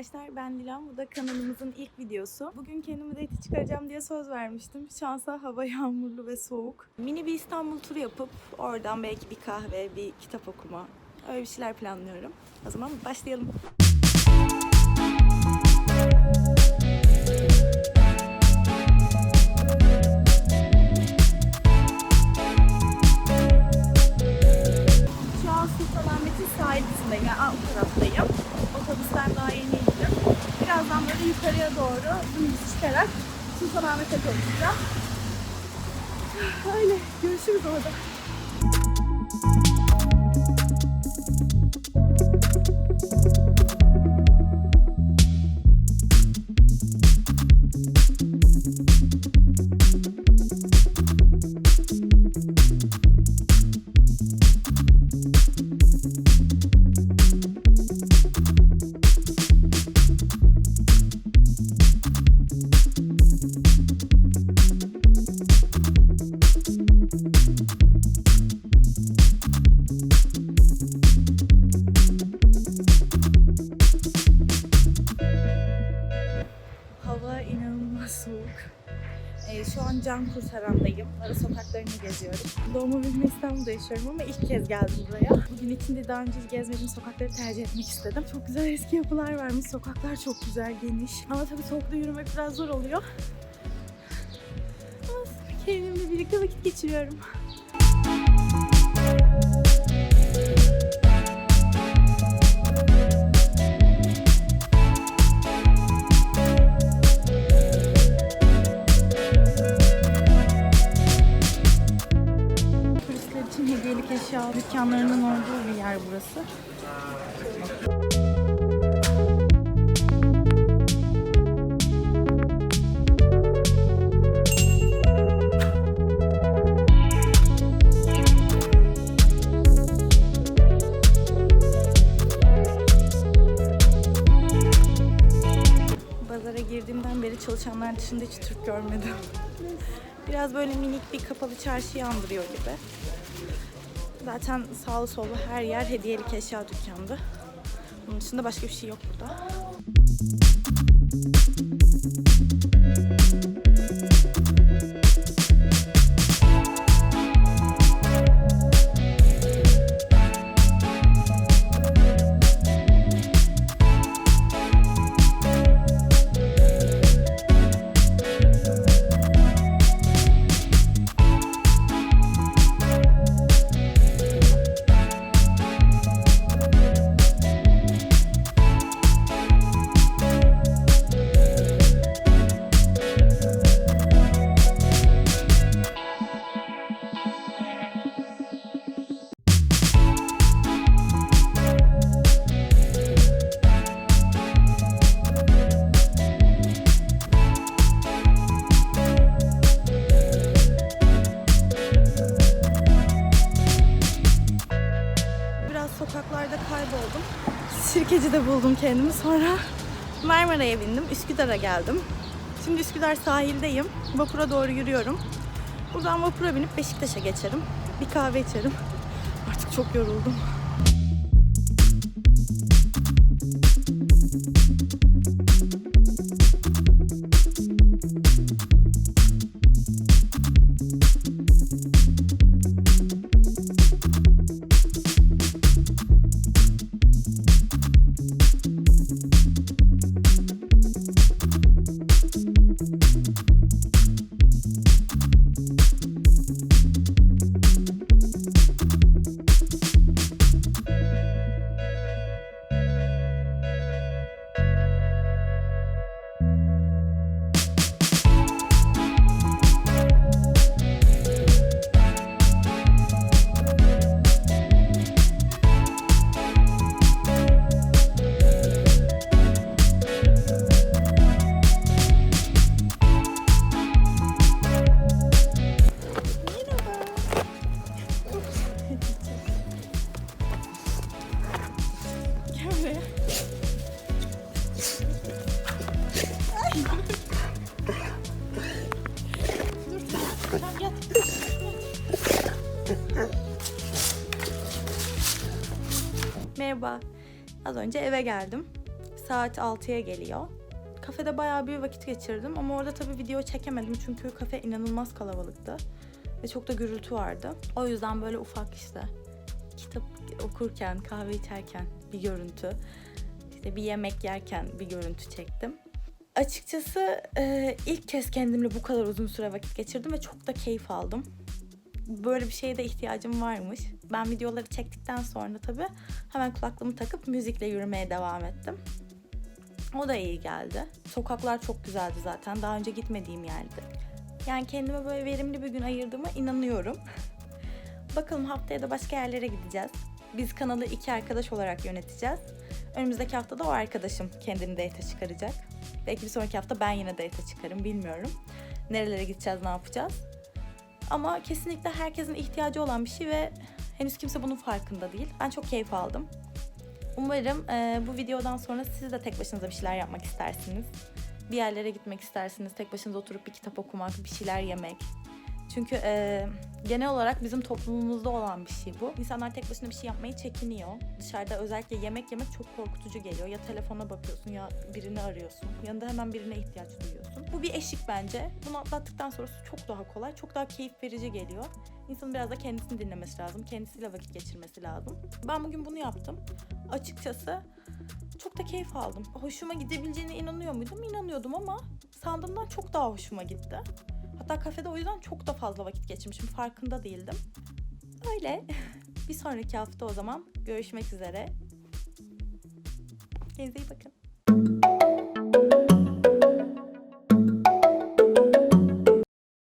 arkadaşlar ben Dilan. Bu da kanalımızın ilk videosu. Bugün kendimi date çıkaracağım diye söz vermiştim. Şansa hava yağmurlu ve soğuk. Mini bir İstanbul turu yapıp oradan belki bir kahve, bir kitap okuma öyle bir şeyler planlıyorum. O zaman başlayalım. Çıkarak Sultanahmet'e konuşacağım. Öyle. Görüşürüz orada. Şu an Can Kurtaran'dayım. Ara sokaklarını geziyorum. Doğma büyüme İstanbul'da yaşıyorum ama ilk kez geldim buraya. Bugün içinde daha önce gezmediğim sokakları tercih etmek istedim. Çok güzel eski yapılar varmış. Sokaklar çok güzel, geniş. Ama tabii soğukta yürümek biraz zor oluyor. Ama kendimle birlikte vakit geçiriyorum. İçin hediyelik eşya dükkanlarının olduğu bir yer burası. Pazara girdiğimden beri çalışanlar dışında hiç Türk görmedim. Biraz böyle minik bir kapalı çarşıyı andırıyor gibi. Zaten sağlı sollu her yer hediyelik eşya dükkandı. Bunun dışında başka bir şey yok burada. Sirkeci'de buldum kendimi. Sonra Marmara'ya bindim. Üsküdar'a geldim. Şimdi Üsküdar sahildeyim. Vapura doğru yürüyorum. Buradan vapura binip Beşiktaş'a geçerim. Bir kahve içerim. Artık çok yoruldum. Merhaba. Az önce eve geldim. Saat 6'ya geliyor. Kafede bayağı bir vakit geçirdim ama orada tabii video çekemedim çünkü kafe inanılmaz kalabalıktı. Ve çok da gürültü vardı. O yüzden böyle ufak işte kitap okurken, kahve içerken bir görüntü, işte bir yemek yerken bir görüntü çektim. Açıkçası ilk kez kendimle bu kadar uzun süre vakit geçirdim ve çok da keyif aldım. Böyle bir şeye de ihtiyacım varmış. Ben videoları çektikten sonra tabii hemen kulaklığımı takıp müzikle yürümeye devam ettim. O da iyi geldi. Sokaklar çok güzeldi zaten. Daha önce gitmediğim yerdi. Yani kendime böyle verimli bir gün ayırdığıma inanıyorum. Bakalım haftaya da başka yerlere gideceğiz. Biz kanalı iki arkadaş olarak yöneteceğiz. Önümüzdeki hafta da o arkadaşım kendini date çıkaracak. Belki bir sonraki hafta ben yine date çıkarım bilmiyorum. Nerelere gideceğiz, ne yapacağız. Ama kesinlikle herkesin ihtiyacı olan bir şey ve henüz kimse bunun farkında değil. Ben çok keyif aldım. Umarım e, bu videodan sonra siz de tek başınıza bir şeyler yapmak istersiniz. Bir yerlere gitmek istersiniz, tek başınıza oturup bir kitap okumak, bir şeyler yemek. Çünkü e, genel olarak bizim toplumumuzda olan bir şey bu. İnsanlar tek başına bir şey yapmayı çekiniyor. Dışarıda özellikle yemek yemek çok korkutucu geliyor. Ya telefona bakıyorsun ya birini arıyorsun. Yanında hemen birine ihtiyaç duyuyorsun. Bu bir eşik bence. Bunu atlattıktan sonrası çok daha kolay, çok daha keyif verici geliyor. İnsanın biraz da kendisini dinlemesi lazım. Kendisiyle vakit geçirmesi lazım. Ben bugün bunu yaptım. Açıkçası çok da keyif aldım. Hoşuma gidebileceğine inanıyor muydum? İnanıyordum ama sandığımdan çok daha hoşuma gitti. Hatta kafede o yüzden çok da fazla vakit geçirmişim. Farkında değildim. Öyle. Bir sonraki hafta o zaman görüşmek üzere. Kendinize iyi bakın.